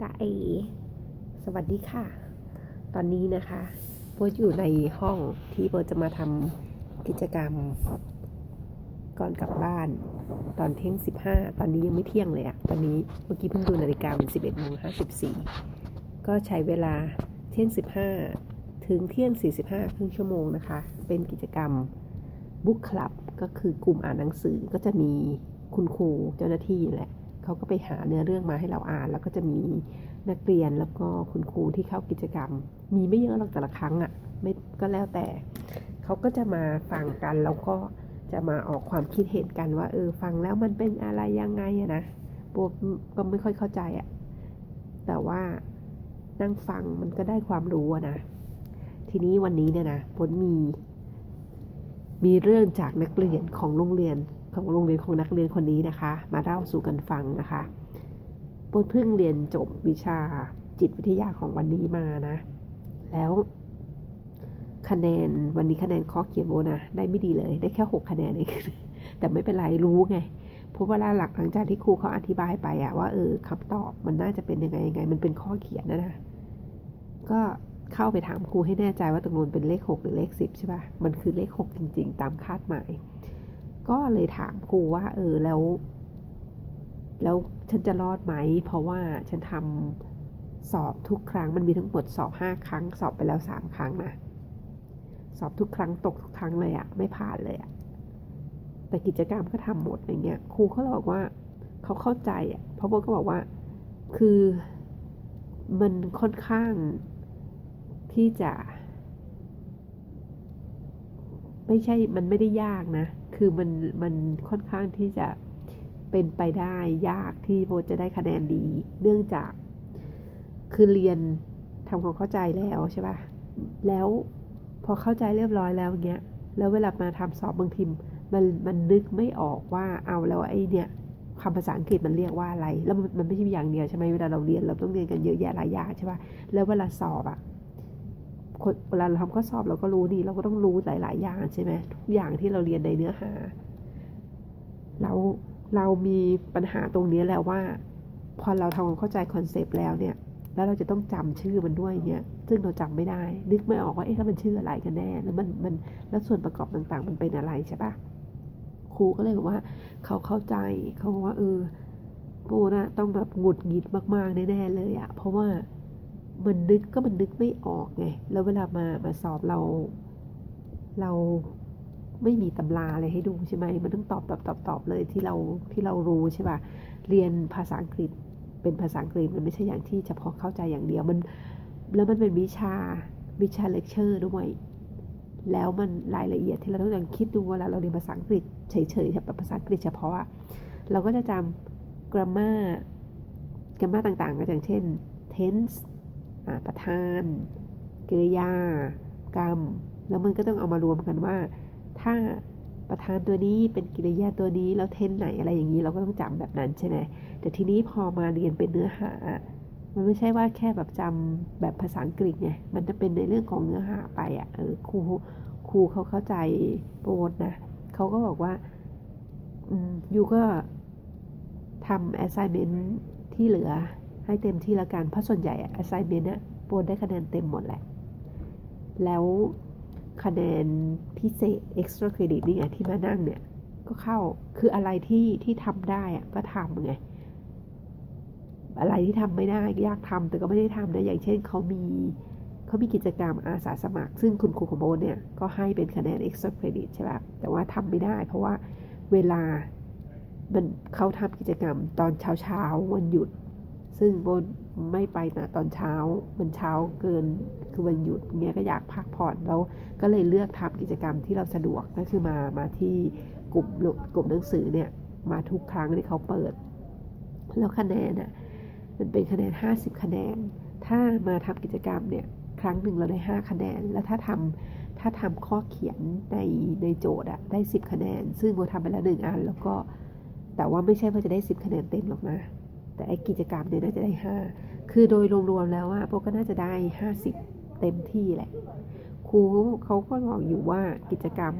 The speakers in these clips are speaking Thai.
ตาเอสวัสดีค่ะ ตอนนี้นะคะโบอยู่ในห้องที่โบจะมาทำกิจกรรม ก่อนกลับบ้าน ตอนเที่ยงสิบห้าตอนนี้ยังไม่เที่ยงเลยอะตอนนี้เมื่อกี้เพิ่งดูนาฬิกาเป็นสิบเอ็ดโมงห้าสิบสี่ก็ใช้เวลาเที่ยงสิบห้าถึงเที่ยงสี่สิบห้าครึ่งชั่วโมงนะคะ เป็นกิจกรรมบุ๊กคลับก็คือกลุ่มอ่านหนังสือก็จะมีคุณครูเจ้าหน้าที่แหละ เขาก็ไปหาเนื้อเรื่องมาให้เราอ่าน แล้วก็จะมีนักเรียนแล้วก็คุณครูที่เข้ากิจกรรม มีไม่เยอะหรอกแต่ละครั้งอะ่ะไม่ก็แล้วแต่ เขาก็จะมาฟังกันแล้วก็จะมาออกความคิดเห็นกันว่า เออฟังแล้วมันเป็นอะไรยังไงอะนะโบก็ไม่ค่อยเข้าใจอะแต่ว่านั่งฟังมันก็ได้ความรู้อะนะทีนี้วันนี้เนี่ยนะผลมี มีเรื่องจากนักเรียนของโรงเรียน ของโรงเรียนของนักเรียนคนนี้นะคะ มาเล่าสู่กันฟังนะคะปนเพิ่งเรียนจบวิชาจิตวิทยาของวันนี้มานะ แล้วคะแนนวันนี้คะแนนข้อเขียนโบนะได้ไม่ดีเลย ได้แค่หกคะแนนเองแต่ไม่เป็นไรรู้ไงเพราะเวลาหลักหลังจากที่ครูเขาอธิบายไปอะว่าเออคำตอบมันน่าจะเป็นยังไงยังไง มันเป็นข้อเขียนนะนะก็เข้าไปถามครูให้แน่ใจว่าตรงนู้นเป็นเลขหกหรือเลขสิบใช่ปะ่ะมันคือเลขหกจริง ๆ ตามคาดหมาย ก็เลยถามครูว่า เออแล้ว แล้วฉันจะรอดไหม เพราะว่าฉันทำสอบทุกครั้งมันมีทั้งหมดสอบห้าครั้ง สอบไปแล้วสามครั้งนะสอบทุกครั้งตกทุกครั้งเลยอะไม่ผ่านเลยอะแต่กิจกรรมก็ทำหมดอย่างเงี้ยครูเขาบอกว่าเขาเข้าใจอะเพราะโบก็บอกว่าคือมันค่อนข้างที่จะ ไม่ใช่มันไม่ได้ยากนะ คือมันมันค่อนข้างที่จะเป็นไปได้ยากที่โบจะได้คะแนนดี เนื่องจาก คือเรียนทำความเข้าใจแล้วใช่ปะ่ะ แล้วพอเข้าใจเรียบร้อยแล้วเงี้ย แล้วเวลามาทำสอบบางทีมันมันนึกไม่ออกว่าเอาแล้วไอ้เนี่ยคำภาษาอังกฤษมันเรียกว่าอะไร แล้วมันมันไม่ใช่อย่างเดียวใช่ไหมเวลาเราเรียนเราต้องเรียนกันเยอะแยะหลายอย่างใช่ปะ่ะ แล้วเวลาสอบอะ่ะ เวลาเราทำข้อสอบเราก็รู้ดี เราก็ต้องรู้หลาย ๆ อย่างใช่ไหมทุกอย่างที่เราเรียนในเนื้อหา เราเรามีปัญหาตรงนี้แล้วว่า พอเราทำความเข้าใจคอนเซปต์แล้วเนี่ยแล้วเราจะต้องจำชื่อมันด้วยเนี่ยซึ่งเราจำไม่ได้ นึกไม่ออกว่า เอ๊ะถ้ามันชื่ออะไรกันแน่ แล้วมัน มัน แล้วส่วนประกอบต่างๆ มันเป็นอะไรใช่ปะครูก็เลยบอกว่า เขาเข้าใจ เขาบอกว่าเออโบนะต้องแบบหงุดหงิดมากๆ แน่ๆเลยอะเพราะว่า มันนึกก็มันนึกไม่ออกไง แล้วเวลามามาสอบเรา เราไม่มีตำราอะไรให้ดูใช่ไหม มันต้องตอบตอบตอบตอบเลยที่เราที่เรารู้ใช่ป่ะ เรียนภาษาอังกฤษเป็นภาษาอังกฤษมันไม่ใช่อย่างที่เฉพาะเข้าใจอย่างเดียวมัน แล้วมันเป็นวิชาวิชาเลคเชอร์ด้วย แล้วมันรายละเอียดที่เราต้องคิดดูเวลาเราเรียนภาษาอังกฤษเฉยๆแบบภาษาอังกฤษเฉพาะเราก็จะจำ grammar grammar ต่างๆก็อย่างเช่น tense ประธานกริยา กรรม แล้วมันก็ต้องเอามารวมกันว่า ถ้าประธานตัวนี้เป็นกิริยาตัวนี้แล้วเทนไหนอะไรอย่างนี้เราก็ต้องจำแบบนั้นใช่ไหมแต่ทีนี้พอมาเรียนเป็นเนื้อหา มันไม่ใช่ว่าแค่แบบจำแบบภาษาอังกฤษไงมันจะเป็นในเรื่องของเนื้อหาไปอะเออครูครูเขาเข้าใจโปรดนะเขาก็บอกว่าอืมยูก็ทำ assignment ที่เหลือ ให้เต็มที่ละกันเพราะส่วนใหญ่ assignment อะโปรได้คะแนนเต็มหมดแหละ แล้วคะแนนพิเศษ extra credit นี่ไงที่มานั่งเนี่ย ก็เข้าคืออะไรที่ที่ทำได้อะก็ทำไง อะไรที่ทำไม่ได้ยากทำแต่ก็ไม่ได้ทำนะอย่างเช่นเขามีเขามีกิจกรรมอาสาสมัคร ซึ่งคุณครูของโบนเนี่ย ก็ให้เป็นคะแนน extra credit ใช่ป่ะแต่ว่าทำไม่ได้ เพราะว่าเวลามันเขาทำกิจกรรมตอนเช้าเช้าวันหยุด ซึ่งโบไม่ไปนะตอนเช้ามันเช้าเกินคือวันหยุดเงี้ยก็อยากพักผ่อนแล้วก็เลยเลือกทำกิจกรรมที่เราสะดวกก็คือมามาที่กลุ่มกลุ่มหนังสือเนี่ยมาทุกครั้งที่เขาเปิด แล้วคะแนนอะมันเป็นคะแนน 50 คะแนน ถ้ามาทำกิจกรรมเนี่ยครั้งหนึ่งเราได้ 5 คะแนน แล้วถ้าทำถ้าทำข้อเขียนในในโจทย์อะได้ 10 คะแนน ซึ่งโบทำไปแล้วหนึ่งอันแล้วก็แต่ว่าไม่ใช่ว่าจะได้ 10 คะแนนเต็มหรอกนะ แต่ไอกิจกรรมเนี่ยน่าจะได้ห้าคือโดยรวมๆแล้วว่าพวกก็น่าจะได้ห้าสิบเต็มที่แหละ ครูเขาก็บอกอยู่ว่ากิจกรรม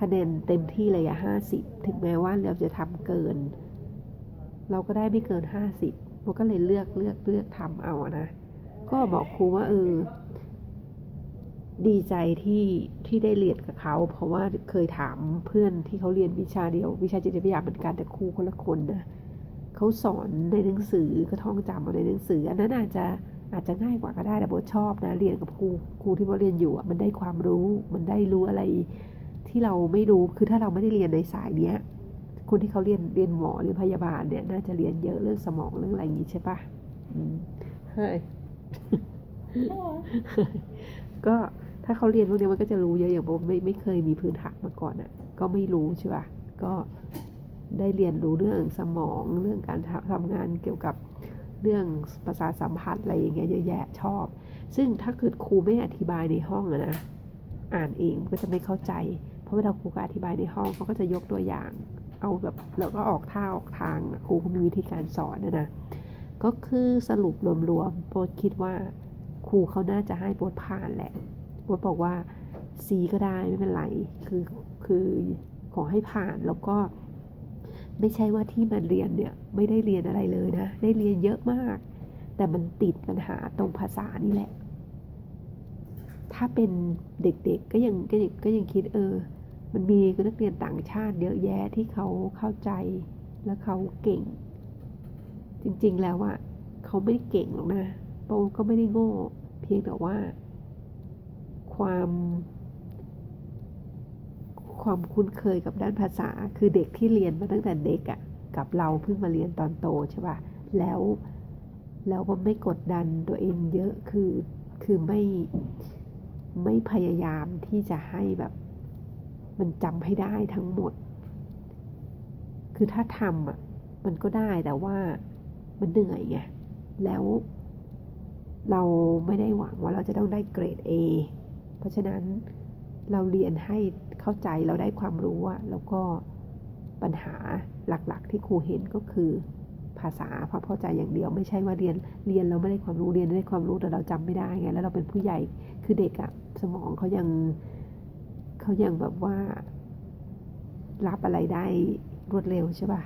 คะแนนเต็มที่เลยอะห้าสิบถึงแม้ว่าเราจะทำเกิน เราก็ได้ไม่เกินห้าสิบโบก็เลยเลือกเลือกเลือกทำเอาอะนะ ก็บอกครูว่าเออดีใจที่ที่ได้เรียนกับเขา เพราะว่าเคยถามเพื่อนที่เขาเรียนวิชาเดียว วิชาจิตวิทยาเหมือนกันแต่ครูคนละคนนะ เขาสอนในหนังสือก็ท่องจำมาในหนังสืออันนั้นอาจจะอาจจะง่ายกว่าก็ได้แต่โบชอบนะเรียนกับครูครูที่โบเรียนอยู่มันได้ความรู้ มันได้รู้อะไรที่เราไม่รู้คือถ้าเราไม่ได้เรียนในสายเนี้ยคนที่เขาเรียนเรียนหมอเรียนพยาบาลเนี่ยน่าจะเรียนเยอะเรื่องสมองเรื่องอะไรอย่างงี้ใช่ปะใช่ก็ถ้าเขาเรียนพวกนี้มันก็จะรู้เยอะอย่างโบไม่ไม่เคยมีพื้นฐานมาก่อนอะ่ะ ก็ไม่รู้ใช่ปะก็ ได้เรียนรู้เรื่องสมองเรื่องการทำงานเกี่ยวกับเรื่องประสาสัมผัสอะไรอย่างเงี้ยเยอะแยะชอบ ซึ่งถ้าเกิดครูไม่อธิบายในห้องอะนะ อ่านเองก็จะไม่เข้าใจ เพราะเวลาครูก็อธิบายในห้องเขาก็จะยกตัวอย่าง เอาแบบแล้วก็ออกท่าออกทางครูก็มีวิธีการสอนนะนะ ก็คือสรุปรวมๆโปรดคิดว่าครูเขาน่าจะให้โปรดผ่านแหละโปรดบอกว่าซีก็ได้ไม่เป็นไร คือคือขอให้ผ่านแล้วก็ ไม่ใช่ว่าที่มันเรียนเนี่ยไม่ได้เรียนอะไรเลยนะ ได้เรียนเยอะมาก แต่มันติดปัญหาตรงภาษานี่แหละ ถ้าเป็นเด็กๆก็ยังก็ยังก็ยังคิดเออ มันมีนักเรียนต่างชาติ เยอะแยะที่เขาเข้าใจและเขาเก่ง จริงๆแล้วอะเขาไม่ได้เก่งหรอกนะโปก็ไม่ได้โง่ เพียงแต่ว่า ความ ความคุ้นเคยกับด้านภาษา คือเด็กที่เรียนมาตั้งแต่เด็กอะกับเราเพิ่งมาเรียนตอนโตใช่ป่ะ แล้ว แล้วมันไม่กดดันตัวเองเยอะ คือ คือไม่ ไม่พยายามที่จะให้แบบ มันจำให้ได้ทั้งหมด คือถ้าทำอะ มันก็ได้แต่ว่ามันเหนื่อยไง แล้วเราไม่ได้หวังว่าเราจะต้องได้เกรด A เพราะฉะนั้นเราเรียนให้ เข้าใจเราได้ความรู้อะแล้วก็ปัญหาหลักๆ ที่ครูเห็นก็คือภาษาความเข้าใจอย่างเดียวไม่ใช่ว่าเรียนเรียนเราไม่ได้ความรู้เรียนได้ความรู้แต่เราจำไม่ได้ไงแล้วเราเป็นผู้ใหญ่คือเด็กอะสมองเขายังเขายังแบบว่า รับอะไรได้รวดเร็วใช่ป่ะ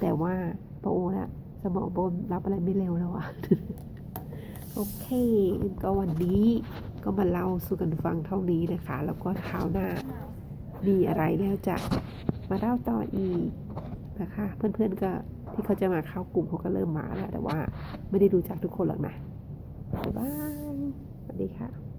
แต่ว่าปะโอนะสมองโบนรับอะไรไม่เร็วแล้วอะโอเคก็วันนี้ก็มาเล่าสู่กันฟังเท่านี้นะคะ แล้วก็คราวหน้า มีอะไรแล้วจะมาเล่าต่ออีกนะคะ เพื่อนๆก็ที่เขาจะมาเข้ากลุ่มเขาก็เริ่มมาแล้วแต่ว่าไม่ได้รู้จักทุกคนหรอกนะบ๊ายบายสวัสดีค่ะ